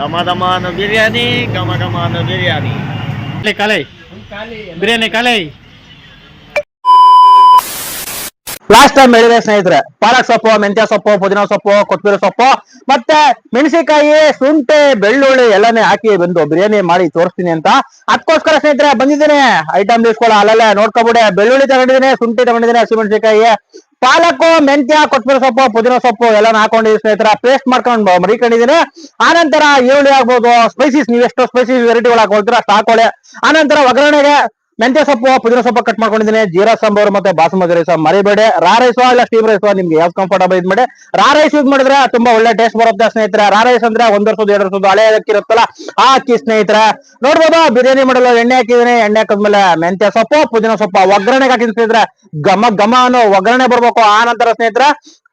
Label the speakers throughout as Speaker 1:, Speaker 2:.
Speaker 1: ಅನ್ನೋ ಬಿರಿಯಾನಿ ಘಮ ಘಮ ಅನ್ನೋ ಬಿರಿಯಾನಿ
Speaker 2: ಕಾಲೈ. ಬಿರಿಯಾನಿ ಕಲೆ.
Speaker 3: ಲಾಸ್ಟ್ ಟೈಮ್ ಹೇಳಿದೆ ಸ್ನೇಹಿತರೆ ಪಾಲಕ್ ಸೊಪ್ಪು ಮೆಂತ್ಯ ಸೊಪ್ಪು ಪುದೀನ ಸೊಪ್ಪು ಕೊತ್ತಂಬರಿ ಸೊಪ್ಪು ಮತ್ತೆ ಮೆಣಸಿನಕಾಯಿ ಶುಂಠಿ ಬೆಳ್ಳುಳ್ಳಿ ಎಲ್ಲಾನೇ ಹಾಕಿ ಬಂದು ಬಿರಿಯಾನಿ ಮಾಡಿ ತೋರಿಸ್ತೀನಿ ಅಂತ. ಅದಕ್ಕೋಸ್ಕರ ಸ್ನೇಹಿತರೆ ಬಂದಿದ್ದೀನಿ. ಐಟಮ್ ಇಸ್ಕೊಳ್ಳೋ ಅಲ್ಲಲ್ಲೇ ನೋಡ್ಕೊಬಿಡೆ. ಬೆಳ್ಳುಳ್ಳಿ ತಗೊಂಡಿದ್ದೀನಿ ಶುಂಠಿ ತಗೊಂಡಿದ್ದೀನಿ ಹಸಿಮೆಣಸಿನಕಾಯಿ ಪಾಲಕ್ಕು, ಮೆಂತ್ಯ, ಕೊತ್ತಂಬರಿ ಸೊಪ್ಪು, ಪುದೀನ ಸೊಪ್ಪು ಎಲ್ಲ ಹಾಕೊಂಡು ಸ್ನೇಹಿತರ ಪೇಸ್ಟ್ ಮಾಡ್ಕೊಂಡು ಮರಿಕೊಂಡಿದ್ದೀನಿ. ಆನಂತರ ಈರುಳ್ಳಿ ಆಗ್ಬೋದು ಸ್ಪೈಸಿಸ್ ನೀವು ಎಷ್ಟು ಸ್ಪೈಸಿಸ್ ವೆರೈಟಿಗಳು ಹಾಕೊಳ್ತೀರಾ ಅಷ್ಟು ಹಾಕೊಳ್ಳಿ. ಆನಂತರ ಒಗ್ಗರಣೆಗೆ ಮೆಂತ್ಯ ಸೊಪ್ಪು, ಪುದೀನ ಸೊಪ್ಪು ಕಟ್ ಮಾಡ್ಕೊಂಡಿದ್ದೀನಿ. ಜೀರಾ ಸಾಂಬಾರು ಮತ್ತೆ ಬಾಸುಮತಿ ರೈಸ್ ಮರಿಬೇಡಿ. ರಾ ರೈಸ್ ಇಲ್ಲ ಸ್ಟೀಮ್ ರೈಸ್ ನಿಮ್ಗೆ ಯಾವ್ದು ಕಂಫರ್ಟಬಲ್ ಇದ್ ಮಾಡಿ. ರಾ ರೈಸ್ ಯೂಸ್ ಮಾಡಿದ್ರೆ ತುಂಬಾ ಒಳ್ಳೆ ಟೇಸ್ಟ್ ಬರುತ್ತೆ ಸ್ನೇಹಿತರೆ. ರಾ ರೈಸ್ ಅಂದ್ರೆ ಒಂದ್ ವರ್ಷದ ಎರಡು ಹಳೆ ಅಕ್ಕಿ ಇರುತ್ತಲ್ಲ ಆ ಅಕ್ಕಿ ಸ್ನೇಹಿತರೆ. ನೋಡ್ಬೋದು, ಬಿರಿಯಾನಿ ಮಾಡಲು ಎಣ್ಣೆ ಹಾಕಿದೀನಿ ಎಣ್ಣೆ ಹಾಕಿದ್ಮೇಲೆ ಮೆಂತ್ಯ ಸೊಪ್ಪು, ಪುದೀನ ಸೊಪ್ಪು ಒಗ್ಗರಣೆಗೆ ಹಾಕಿದ್ ಸ್ನೇಹಿತರೆ. ಘಮ ಘಮ ಅನ್ನೋ ಒಗ್ಗರಣೆ ಬರ್ಬೇಕು. ಆ ನಂತರ ಸ್ನೇಹಿತರೆ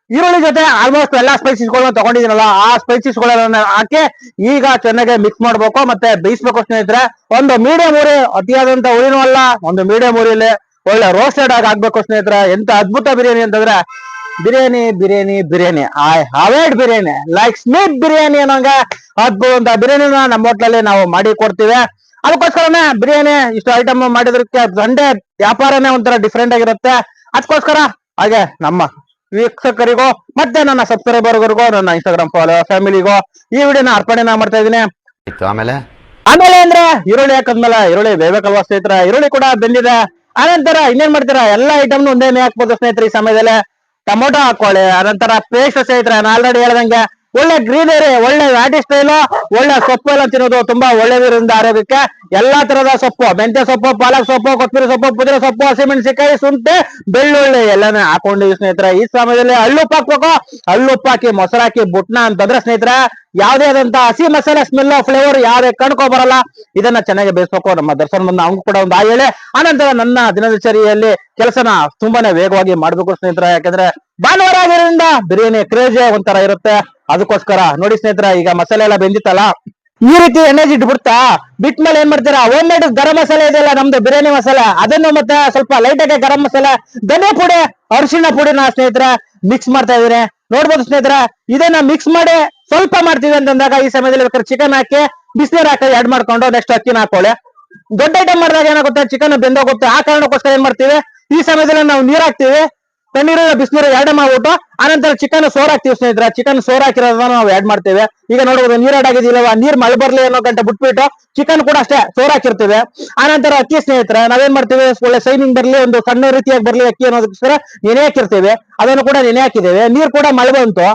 Speaker 3: ಈರುಳ್ಳಿ ಜೊತೆ ಆಲ್ಮೋಸ್ಟ್ ಎಲ್ಲಾ ಸ್ಪೈಸಸ್ ಗಳನ್ನ ಆ ಸ್ಪೈಸಸ್ ಗಳನ್ನ ಹಾಕಿ ಈಗ ಚೆನ್ನಾಗಿ ಮಿಕ್ಸ್ ಮಾಡ್ಬೇಕು ಮತ್ತೆ ಬೇಯಿಸ್ಬೇಕು ಸ್ನೇಹಿತರೆ. ಒಂದು ಮೀಡಿಯಂ ಉರಿ, ಅತಿಯಾದಂತ ಉರಿನೂ ಅಲ್ಲ, ಒಂದು ಮೀಡಿಯಂ ಉರಿಲಿ ಒಳ್ಳೆ ರೋಸ್ಟೆಡ್ ಆಗಿ ಆಗ್ಬೇಕು ಸ್ನೇಹಿತರೆ. ಎಂತ ಅದ್ಭುತ ಬಿರಿಯಾನಿ ಅಂತಂದ್ರೆ, biryani biryani biryani. I had biryani. Like smith biryani ಅನ್ನೋಂಗ ಅದ್ಭುತ ಬಿರಿಯಾನಿನ ನಮ್ಮ ಹೋಟ್ಲಲ್ಲಿ ನಾವು ಮಾಡಿ ಕೊಡ್ತೀವಿ. ಅದಕ್ಕೋಸ್ಕರನೇ ಬಿರಿಯಾನಿ ಇಷ್ಟು ಐಟಮ್ ಮಾಡಿದ್ರಕ್ಕೆ ಸಂಡೆ ವ್ಯಾಪಾರನೇ ಒಂಥರ ಡಿಫ್ರೆಂಟ್ ಆಗಿರುತ್ತೆ. ಅದಕ್ಕೋಸ್ಕರ ಹಾಗೆ ನಮ್ಮ ವೀಕ್ಷಕರಿಗೂ ಮತ್ತೆ ನನ್ನ ಸಬ್ಸ್ಕ್ರೈಬರ್ಗಳಿಗೂ ನನ್ನ ಇನ್ಸ್ಟಾಗ್ರಾಮ್ ಫಾಲೋ ಫ್ಯಾಮಿಲಿಗೋ ಈ ವಿಡಿಯೋನ ಅರ್ಪಣೆನ ಮಾಡ್ತಾ ಇದ್ದೀನಿ.
Speaker 4: ಇತ್ತು ಆಮೇಲೆ?
Speaker 3: ಆಮೇಲೆ ಅಂದ್ರೆ ಈರುಳ್ಳಿ ಹಾಕದ್ಮೇಲೆ ಈರುಳ್ಳಿ ಬೇಯ್ಬೇಕಲ್ವಾ ಸ್ನೇಹಿತರೆ? ಈರುಳ್ಳಿ ಕೂಡ ಬೆಂದಿದೆ. ಆನಂತರ ಇನ್ನೇನ್ ಮಾಡ್ತೀರಾ? ಎಲ್ಲಾ ಐಟಮ್ನು ಒಂದೇನೆ ಹಾಕ್ಬೋದು ಸ್ನೇಹಿತರೆ ಈ ಸಮಯದಲ್ಲಿ. ಟೊಮೊಟೊ ಹಾಕೊಳ್ಳಿ ಆನಂತರ ಪೇಸ್ಟ್ ಸ್ನೇಹಿತರೆ ನಾನು ಆಲ್ರೆಡಿ ಹೇಳ್ದಂಗೆ ಒಳ್ಳೆ ಗ್ರೀನರಿ ಒಳ್ಳೆ ವ್ಯಾಟಿ ಸ್ಟೈಲು ಒಳ್ಳೆ ಸೊಪ್ಪು ಎಲ್ಲ ತಿನ್ನೋದು ತುಂಬಾ ಒಳ್ಳೆದಿರಿಂದ ಆರೋಗ್ಯಕ್ಕೆ ಎಲ್ಲಾ ತರದ ಸೊಪ್ಪು, ಮೆಂತ್ಯ ಸೊಪ್ಪು, ಪಾಲಕ್ ಸೊಪ್ಪು, ಕೊತ್ತಂಬರಿ ಸೊಪ್ಪು, ಪುದೀನ ಸೊಪ್ಪು ಹಸಿಮೆಣಸಿಕಾಯಿ ಶುಂಠಿ, ಬೆಳ್ಳುಳ್ಳಿ ಎಲ್ಲಾನು ಹಾಕೊಂಡಿದ್ವಿ ಸ್ನೇಹಿತರೆ, ಈ ಸಮಯದಲ್ಲಿ ಹಳ್ಳುಪ್ಪು ಹಾಕ್ಬೇಕು ಹಳ್ಳುಪ್ಪಾಕಿ ಹಾಕಿ ಮೊಸರು ಹಾಕಿ ಬುಟ್ನ ಅಂತಂದ್ರೆ ಸ್ನೇಹಿತರೆ, ಯಾವುದೇ ಆದಂತ ಹಸಿ ಮಸಾಲೆ ಸ್ಮೆಲ್ ಫ್ಲೇವರ್ ಯಾವ್ದೇ ಕಣ್ಕೊ ಬರಲ್ಲ. ಇದನ್ನ ಚೆನ್ನಾಗಿ ಬೇಯಿಸ್ಬೇಕು. ನಮ್ಮ ದರ್ಶನ ಬಂದ, ಅವ್ನು ಕೂಡ ಒಂದು ಆ ಹೇಳಿ. ಆನಂತರ ನನ್ನ ದಿನಚರಿಯಲ್ಲಿ ಕೆಲಸನ ತುಂಬಾನೇ ವೇಗವಾಗಿ ಮಾಡ್ಬೇಕು ಸ್ನೇಹಿತರೆ. ಯಾಕಂದ್ರೆ ಭಾನುವಾರ ಆಗಿರೋದ್ರಿಂದ ಬಿರಿಯಾನಿ ಕ್ರೇಜ್ ಒಂಥರ ಇರುತ್ತೆ. ಅದಕ್ಕೋಸ್ಕರ ನೋಡಿ ಸ್ನೇಹಿತರ, ಈಗ ಮಸಾಲೆ ಎಲ್ಲ ಬೆಂದಿತ್ತಲ್ಲ? ಈ ರೀತಿ ಎಣ್ಣೆ ಇಟ್ಬಿಡ್ತಾ ಬಿಟ್ಮೇಲೆ ಏನ್ ಮಾಡ್ತೀರಾ? ಹೋಮ್ ಮೇಡ್ ಗರಂ ಮಸಾಲೆ ಇದೆಯಲ್ಲ ನಮ್ದು ಬಿರಿಯಾನಿ ಮಸಾಲೆ. ಅದನ್ನು ಮತ್ತೆ ಸ್ವಲ್ಪ ಲೈಟ್ ಆಗಿ ಗರಂ ಮಸಾಲೆ, ಧನಿಯಾ ಪುಡಿ, ಅರಿಶಿಣ ಪುಡಿನ ಸ್ನೇಹಿತರೆ ಮಿಕ್ಸ್ ಮಾಡ್ತಾ ಇದೀನಿ ನೋಡ್ಬೋದು ಸ್ನೇಹಿತರೆ, ಇದನ್ನ ಮಿಕ್ಸ್ ಮಾಡಿ ಸ್ವಲ್ಪ ಮಾಡ್ತೀವಿ ಅಂತಂದಾಗ ಈ ಸಮಯದಲ್ಲಿ ಬೇಕಾದ್ರೆ ಚಿಕನ್ ಹಾಕಿ, ಬಿಸಿನೀರು ಹಾಕಿ ಆಡ್ ಮಾಡ್ಕೊಂಡು ನೆಕ್ಸ್ಟ್ ಅಕ್ಕಿನ ಹಾಕೊಳ್ಳಿ. ದೊಡ್ಡ ಐಟಮ್ ಮಾಡಿದಾಗ ಏನಾಗುತ್ತೆ? ಚಿಕನ್ ಬೆಂದೋಗುತ್ತೆ. ಆ ಕಾರಣಕ್ಕೋಸ್ಕರ ಏನ್ ಮಾಡ್ತೀವಿ? ಈ ಸಮಯದಲ್ಲಿ ನಾವು ನೀರ್ ಹಾಕ್ತಿವಿ. ತಣ್ಣೀರು ಬಿಸಿನೀರು ಎರಡೇ ಮಾಡ್ಬಿಟ್ಟು ಆನಂತರ ಚಿಕನ್ ಸೋರ್ ಹಾಕ್ತಿವಿ ಸ್ನೇಹಿತರೆ ಚಿಕನ್ ಸೋರ್ ಹಾಕಿರೋದನ್ನ ನಾವು ಆಡ್ ಮಾಡ್ತೇವೆ. ಈಗ ನೋಡಬಹುದು ನೀರ್ ಆಡ್ ಆಗಿದಿಲ್ಲವಾ ನೀರ್ ಮಳೆ ಬರ್ಲಿ ಅನ್ನೋ ಗಂಟೆ ಬಿಟ್ಬಿಟ್ಟು ಚಿಕನ್ ಕೂಡ ಅಷ್ಟೇ ಸೋರ್ ಹಾಕಿರ್ತೇವೆ. ಆನಂತರ ಅಕ್ಕಿ ಸ್ನೇಹಿತರೆ, ನಾವೇನ್ ಮಾಡ್ತೇವೆ? ಒಳ್ಳೆ ಸೈನಿಂಗ್ ಬರ್ಲಿ, ಒಂದು ಸಣ್ಣ ರೀತಿಯಾಗಿ ಬರ್ಲಿ ಅಕ್ಕಿ ಅನ್ನೋದಕ್ಕೋಸ್ಕರ ನೆನೆ ಹಾಕಿರ್ತೇವೆ. ಅದನ್ನು ಕೂಡ ನೆನೆ ಹಾಕಿದ್ದೇವೆ. ನೀರ್ ಕೂಡ ಮಳೆ ಬಂತು.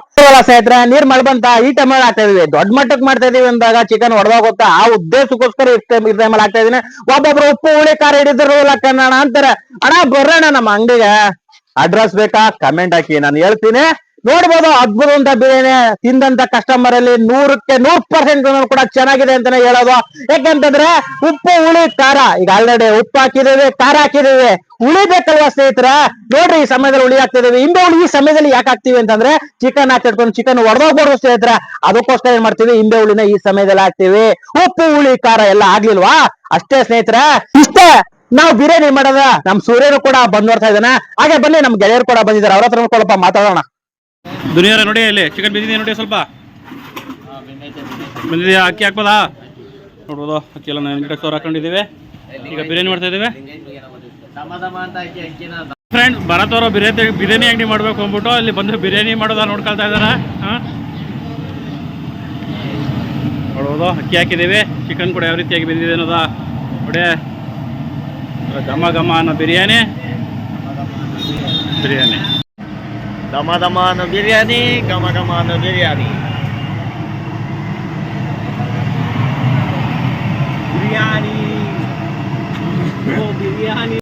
Speaker 3: ಸ್ನೇಹಿತರ, ನೀರ್ ಮಳೆ ಬಂತ, ಈ ಟೈಮ್ ಹಾಕ್ತಾ ಇದೀವಿ ದೊಡ್ಡ ಮಟ್ಟಕ್ಕೆ ಮಾಡ್ತಾ ಇದೀವಿ ಅಂದಾಗ ಚಿಕನ್ ಹೊಡೆದೋಗುತ್ತೆ ಆ ಉದ್ದೇಶಕ್ಕೋಸ್ಕರ ಈ ಟೈಮ್ ಹಾಕ್ತಾ ಇದೀನಿ ಒಬ್ಬೊಬ್ರು ಉಪ್ಪು, ಹುಳಿ, ಖಾರ ಹಿಡಿದ್ರು ಕನ್ನಡ ಅಂತಾರೆ. ಅಣ್ಣ ಬರೋಣ ನಮ್ಮ ಅಂಗಡಿಗೆ. ಅಡ್ರೆಸ್ ಬೇಕಾ? ಕಮೆಂಟ್ ಹಾಕಿ. ನಾನು ಹೇಳ್ತೀನಿ. ನೋಡ್ಬೋದು ಅದ್ಭುತ ಅಂತ ಬಿರಿಯಾನಿ ತಿಂದಂತ ಕಸ್ಟಮರ್ ಅಲ್ಲಿ ನೂರಕ್ಕೆ ನೂರ್ ಪರ್ಸೆಂಟ್ ಕೂಡ ಚೆನ್ನಾಗಿದೆ ಅಂತಾನೆ ಹೇಳೋದು. ಯಾಕಂತಂದ್ರೆ ಉಪ್ಪು, ಹುಳಿ, ಖಾರ. ಈಗ ಆಲ್ರೆಡಿ ಉಪ್ಪು ಹಾಕಿದೇವೆ ಖಾರ ಹಾಕಿದೇವೆ ಹುಳಿ ಬೇಕಲ್ವಾ ಸ್ನೇಹಿತರ? ನೋಡ್ರಿ ಈ ಸಮಯದಲ್ಲಿ ಹುಳಿ ಹಾಕ್ತಿದೀವಿ ಇಂಬೆ ಹುಳಿ ಈ ಸಮಯದಲ್ಲಿ ಯಾಕೆ ಹಾಕ್ತಿವಿ ಅಂತಂದ್ರೆ ಚಿಕನ್ ಹಾಕಿಟ್ಕೊಂಡು ಚಿಕನ್ ಹೊಡೆದೋಗ್ಬಾರ್ದು ಸ್ನೇಹಿತರ. ಅದಕ್ಕೋಸ್ಕರ ಏನ್ ಮಾಡ್ತೀವಿ? ಇಂಬೆ ಹುಳಿನ ಈ ಸಮಯದಲ್ಲಿ ಹಾಕ್ತಿವಿ. ಉಪ್ಪು, ಹುಳಿ, ಖಾರ ಎಲ್ಲ ಆಗ್ಲಿಲ್ವಾ? ಅಷ್ಟೇ ಸ್ನೇಹಿತರ. ಇಷ್ಟೇ. ನಾವು ಬಿರಿಯಾನಿ ಮಾಡದ ನಮ್ ಸೂರ್ಯನು ಕೂಡ ಬಂದ್ ನೋಡ್ತಾ ಇದ್ದಾನೆ. ಹಾಗೆ ಬನ್ನಿ, ನಮ್ ಗೆಳೆಯರು ಕೂಡ ಬಂದಿದ್ದಾರೆ. ಅವ್ರ ಹತ್ರ ಕೊಡಪ್ಪ, ಮಾತಾಡೋಣ.
Speaker 2: ದುನಿಯಾರ ನೋಡಿ ಇಲ್ಲಿ ಚಿಕನ್ ಬಿದ್ದಿದೆ ನೋಡಿ ಸ್ವಲ್ಪ? ಬಂದಿದೆ ಅಕ್ಕಿ ಹಾಕ್ಬೋದಾ? ನೋಡ್ಬೋದು, ಅಕ್ಕಿ ಎಲ್ಲ ನೆನ್ಗಿಡ ಸೋರ್ ಹಾಕೊಂಡಿದ್ದೀವಿ. ಈಗ ಬಿರಿಯಾನಿ ಮಾಡ್ತಾ ಇದ್ದೀವಿ. ಫ್ರೆಂಡ್ ಭರತ್ ಬಿರಿಯಾನಿ ಬಿರಿಯಾನಿ ಅಂಗಡಿ ಮಾಡ್ಬೇಕು ಅಂದ್ಬಿಟ್ಟು ಅಲ್ಲಿ ಬಂದು ಬಿರಿಯಾನಿ ಮಾಡೋದ ನೋಡ್ಕೊಳ್ತಾ ಇದಾರೆ ಹಾಂ? ನೋಡ್ಬೋದು, ಅಕ್ಕಿ ಹಾಕಿದ್ದೀವಿ. ಚಿಕನ್ ಕೂಡ ಯಾವ ರೀತಿಯಾಗಿ ಬಿದ್ದಿದೆ ಅನ್ನೋದ? ನೋಡಿ. ಘಮ ಘಮ ಅನ್ನೋ ಬಿರಿಯಾನಿ. ಬಿರಿಯಾನಿ.
Speaker 1: ದಮ ದಮ ಅನ್ನೋ ಬಿರಿಯಾನಿ ಘಮ ಘಮ ಅನ್ನೋ ಬಿರಿಯಾನಿ. ಬಿರಿಯಾನಿ.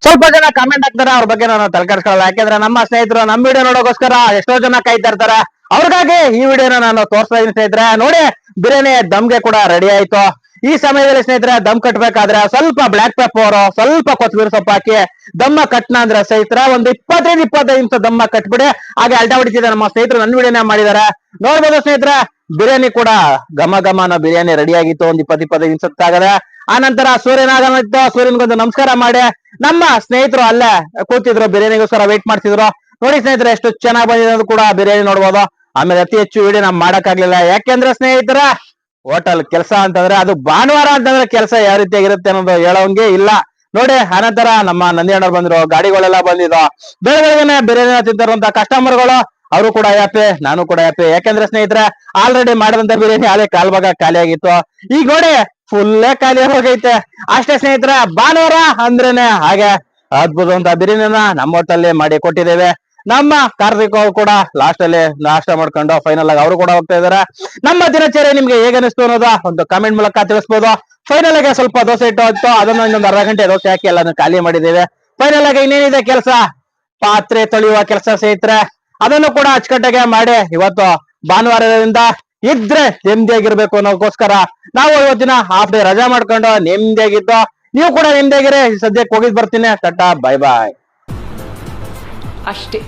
Speaker 3: ಸ್ವಲ್ಪ ಜನ ಕಾಮೆಂಟ್ ಹಾಕ್ತಾರೆ ಅವ್ರ ಬಗ್ಗೆ ನಾನು ತಲೆಕರ್ಸ್ಕೊಳ್ಳಲ್ಲ ಯಾಕೆಂದ್ರೆ ನಮ್ಮ ಸ್ನೇಹಿತರು ನಮ್ಮ ವಿಡಿಯೋ ನೋಡೋಕೋಸ್ಕರ ಎಷ್ಟೋ ಜನ ಕಾಯ್ತಾ ಇರ್ತಾರೆ ಅವ್ರಿಗಾಗಿ ಈ ವಿಡಿಯೋನ ನಾನು ತೋರಿಸ್ತಾ ಇದ್ದೀನಿ ಸ್ನೇಹಿತರೆ. ನೋಡಿ ಬಿರಿಯಾನಿ ದಮ್ಗೆ ಕೂಡ ರೆಡಿ ಆಯ್ತು. ಈ ಸಮಯದಲ್ಲಿ ಸ್ನೇಹಿತರೆ, ದಮ್ ಕಟ್ಬೇಕಾದ್ರೆ ಸ್ವಲ್ಪ ಬ್ಲಾಕ್ ಪೆಪ್ಪರ್ ಸ್ವಲ್ಪ ಕೊತ್ತಂಬರಿ ಸೊಪ್ಪು ಹಾಕಿ ದಮ್ಮ ಕಟ್ನ ಅಂದ್ರೆ ಸ್ನೇಹಿತರ, ಒಂದು ಇಪ್ಪತ್ತೈದು ಇಪ್ಪತ್ತೈದು ನಿಮಿಷ ದಮ್ಮ ಕಟ್ಬಿಡಿ. ಹಾಗೆ ಅಲ್ಟ ಹೊಡಿತಿದ್ದಾರೆ ನಮ್ಮ ಸ್ನೇಹಿತರು ನನ್ನ ವಿಡಿಯೋನೇ ಮಾಡಿದಾರೆ ನೋಡ್ಬೋದು ಸ್ನೇಹಿತರ, ಬಿರಿಯಾನಿ ಕೂಡ ಘಮ ಘಮ ಅನ್ನೋ ಬಿರಿಯಾನಿ ರೆಡಿ ಆಗಿತ್ತು. ಒಂದ್ ಇಪ್ಪತ್ ಇಪ್ಪತ್ತೈದು ನಿಮಿಷಕ್ಕಾಗದೆ. ಆ ನಂತರ ಸೂರ್ಯನಾಗಮ ಇತ್ತು. ಸೂರ್ಯನ್ಗೊಂದು ನಮಸ್ಕಾರ ಮಾಡಿ. ನಮ್ಮ ಸ್ನೇಹಿತರು ಅಲ್ಲೇ ಕೂತಿದ್ರು, ಬಿರಿಯಾನಿಗೋಸ್ಕರ ವೇಟ್ ಮಾಡ್ತಿದ್ರು. ನೋಡಿ ಸ್ನೇಹಿತರೆ, ಎಷ್ಟು ಚೆನ್ನಾಗಿ ಬಂದಿದೆ ಕೂಡ ಬಿರಿಯಾನಿ ನೋಡ್ಬೋದು. ಆಮೇಲೆ ಅತಿ ಹೆಚ್ಚು ವಿಡಿಯೋ ನಾವು ಮಾಡಕ್ಕಾಗ್ಲಿಲ್ಲ. ಯಾಕೆಂದ್ರೆ ಸ್ನೇಹಿತರ ಹೋಟೆಲ್ ಕೆಲಸ ಅಂತಂದ್ರೆ ಅದು ಭಾನುವಾರ ಅಂತಂದ್ರೆ ಕೆಲಸ ಯಾವ ರೀತಿ ಆಗಿರುತ್ತೆ ಅನ್ನೋದು ಹೇಳೋಂಗೆ ಇಲ್ಲ. ನೋಡಿ ಅನಂತರ ನಮ್ಮ ನಂದಿಯಣ್ಣವ್ರು ಬಂದ್ರು, ಗಾಡಿಗಳೆಲ್ಲ ಬಂದಿದ್ದು ಬೇರೆ ಬಿರಿಯಾನಿ ತಿಂತಾರಂತ ಕಸ್ಟಮರ್ಗಳು ಅವರು ಕೂಡ ಯಾಪೆ ನಾನು ಕೂಡ ಯಾಪೆ ಯಾಕಂದ್ರೆ ಸ್ನೇಹಿತರೆ ಆಲ್ರೆಡಿ ಮಾಡಿದಂತ ಬಿರಿಯಾನಿ ಅದೇ ಕಾಲ್ ಭಾಗ ಖಾಲಿ ಆಗಿತ್ತು ಈಗ ನೋಡಿ ಫುಲ್ಲೇ ಖಾಲಿ ಹೋಗೈತೆ ಅಷ್ಟೇ ಸ್ನೇಹಿತರೆ, ಭಾನುವಾರ ಅಂದ್ರೇನೆ ಹಾಗೆ ಅದ್ಭುತವಂತ ಬಿರಿಯಾನಿನ ನಮ್ಮ ಹೋಟೆಲ್ ಮಾಡಿ ಕೊಟ್ಟಿದ್ದೇವೆ. ನಮ್ಮ ಕಾರ್ತಿಕ್ ಅವ್ರು ಕೂಡ ಲಾಸ್ಟ್ ಅಲ್ಲಿ ನಾಷ್ಟ ಮಾಡ್ಕೊಂಡು ಫೈನಲ್ ಆಗಿ ಅವರು ಕೂಡ ಹೋಗ್ತಾ ಇದಾರೆ. ನಮ್ಮ ದಿನಚರಿ ನಿಮ್ಗೆ ಹೇಗೆ ಅನಿಸ್ತು ಅನ್ನೋದ ಒಂದು ಕಾಮೆಂಟ್ ಮೂಲಕ ತಿಳಿಸ್ಬೋದು. ಫೈನಲ್ ಆಗಿ ಸ್ವಲ್ಪ ದೋಸೆ ಇಟ್ಟು ಹೋಯ್ತು ಅದನ್ನ ಇನ್ನೊಂದು ಅರ್ಧ ಗಂಟೆ ದೋಸೆ ಹಾಕಿ ಎಲ್ಲ ಖಾಲಿ ಮಾಡಿದ್ದೇವೆ. ಫೈನಲ್ ಆಗಿ ಇನ್ನೇನಿದೆ ಕೆಲಸ? ಪಾತ್ರೆ ತೊಳೆಯುವ ಕೆಲಸ ಸ್ನೇಹಿತರೆ, ಅದನ್ನು ಕೂಡ ಅಚ್ಚುಕಟ್ಟಾಗೆ ಮಾಡಿ ಇವತ್ತು ಭಾನುವಾರದಿಂದ ಇದ್ರೆ ನೆಮ್ಮದಿಯಾಗಿರ್ಬೇಕು ಅನ್ನೋದಕ್ಕೋಸ್ಕರ ನಾವು ಇವತ್ತಿನ ಹಾಫ್ ಡೇ ರಜಾ ಮಾಡ್ಕೊಂಡು ನೆಮ್ಮದಿಯಾಗಿದ್ದು, ನೀವು ಕೂಡ ನೆಮ್ಮದಿಯಾಗಿರಿ. ಸದ್ಯಕ್ಕೆ ಹೋಗಿದ್ ಬರ್ತೀನಿ. ತಟ್ಟ ಬಾಯ್ ಬಾಯ್
Speaker 4: ಅಷ್ಟೇ.